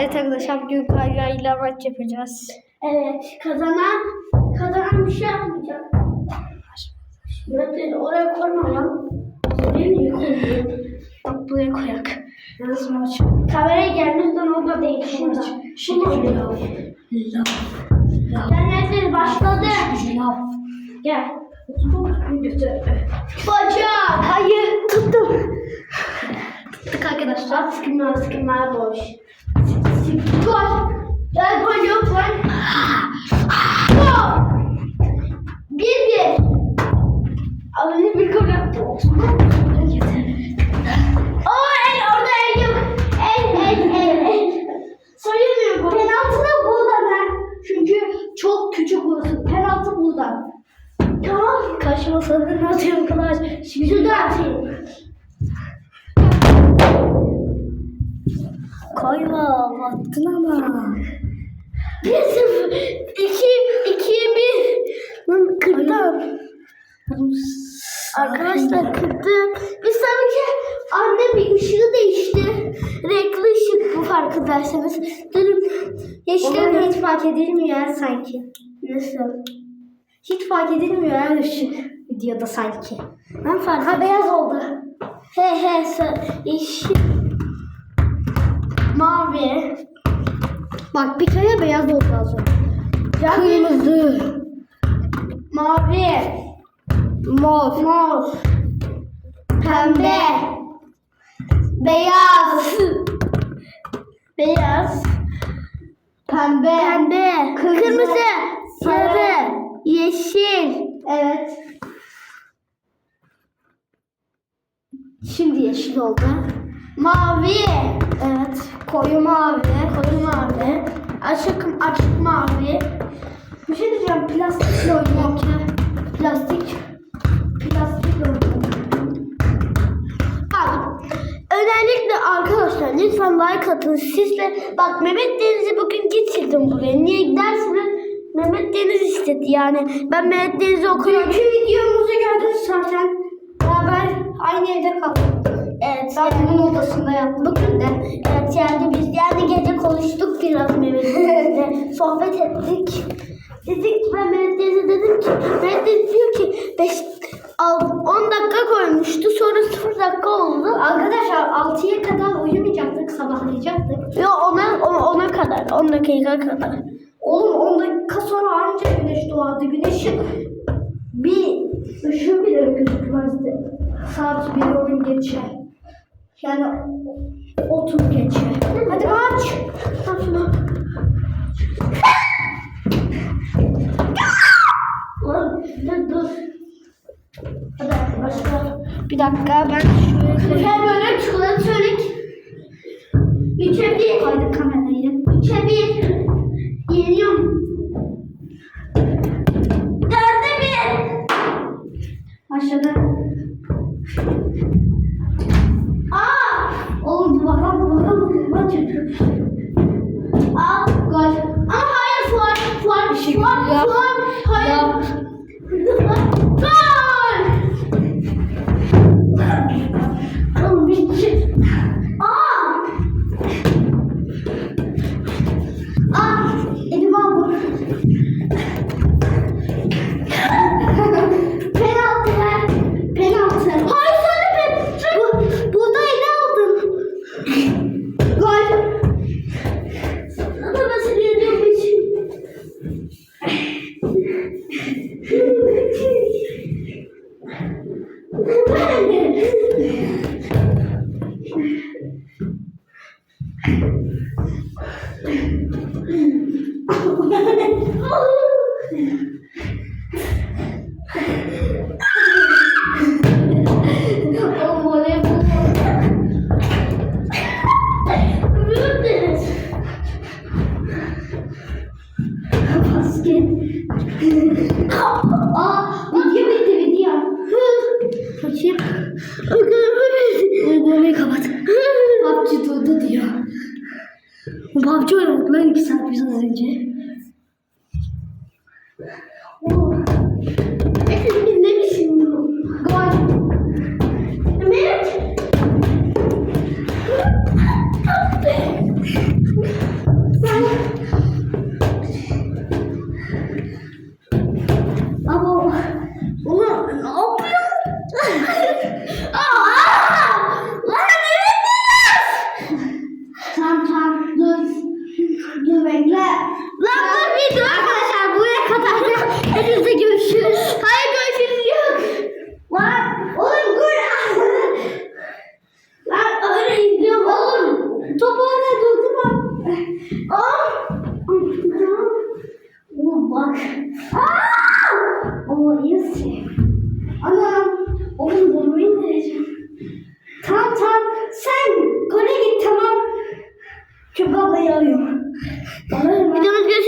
Evet arkadaşlar bugün kaygayla maç yapacağız. Evet. Kazanan kazanan bir şey yapmayacak. Murat oraya koyma lan. Bak buraya koyak. Nasıl maç? Kameraya gelmezden orada değil. Şurada. Ben nerede başladı? Gel. Bacak. Hayır tuttum. Tuttuk arkadaşlar. At sıkınma sıkınma boş. Gol. Gel gol koyma. Battın ama. Bir sıfır. İki, ikiye bir. Lan kırdım. Arkadaşlar kırdım. Bir sonraki annem bir ışığı değişti. Renkli ışık bu farkındaysanız. Durun. Yeşil hiç fark edilmiyor sanki. Nasıl? Hiç fark edilmiyor ya ışık videoda sanki. Ben fark Ha beyaz oldu. He he yeşil. Bak bir kere beyaz oldu az önce. Kırmızı. Mavi. Mor. Mor. Pembe. Beyaz. Beyaz. Pembe. Pembe. Kırmızı. Kırmızı. Sarı. Yeşil. Evet. Şimdi yeşil oldu. Mavi. Evet. Koyu mavi. Koyu mavi. Açık açık mavi. Bir şey diyeceğim. Plastikle oynuyor ki. Plastik. Plastikle oynuyor. Bak özellikle arkadaşlar lütfen like atın. Sizle bak Mehmet Deniz'i bugün getirdim buraya. Niye dersiniz? Mehmet Deniz istedi yani. Ben Mehmet Deniz'i okuyorum. Dünkü videomuzu gördünüz zaten. Beraber aynı evde kaldık. Evet. Bunun odasında yattım. Bugün de evet yani biz yani gece konuştuk biraz Mehmet Deniz'le. Sohbet ettik. Dedik ben Mehmet Deniz'e dedim ki Mehmet Deniz diyor ki 5 10 dakika koymuştu sonra 0 dakika oldu. Arkadaşlar 6'ya kadar uyumayacaktık, sabahlayacaktık. Yo ona, ona, ona kadar 10 dakika kadar. Oğlum 10 dakika sonra anca güneş doğardı. Güneşin bir ışığı bile gözükmezdi. Saat 1 10 geçe. Yani 30 geçe. Hadi aç. Oğlum dur dur. Hadi arkadaşlar. Bir dakika ben koyayım. sefer böyle çikolata söyledik. Üçe bir. Kaydı çocuk. Aa. Gol. Ama hayır fuar. Fuar. Şey fuar. Fuar. Hayır. Uygulamayı kapat. PUBG durdu diyor. PUBG oynadık lan 2 saat biz az önce.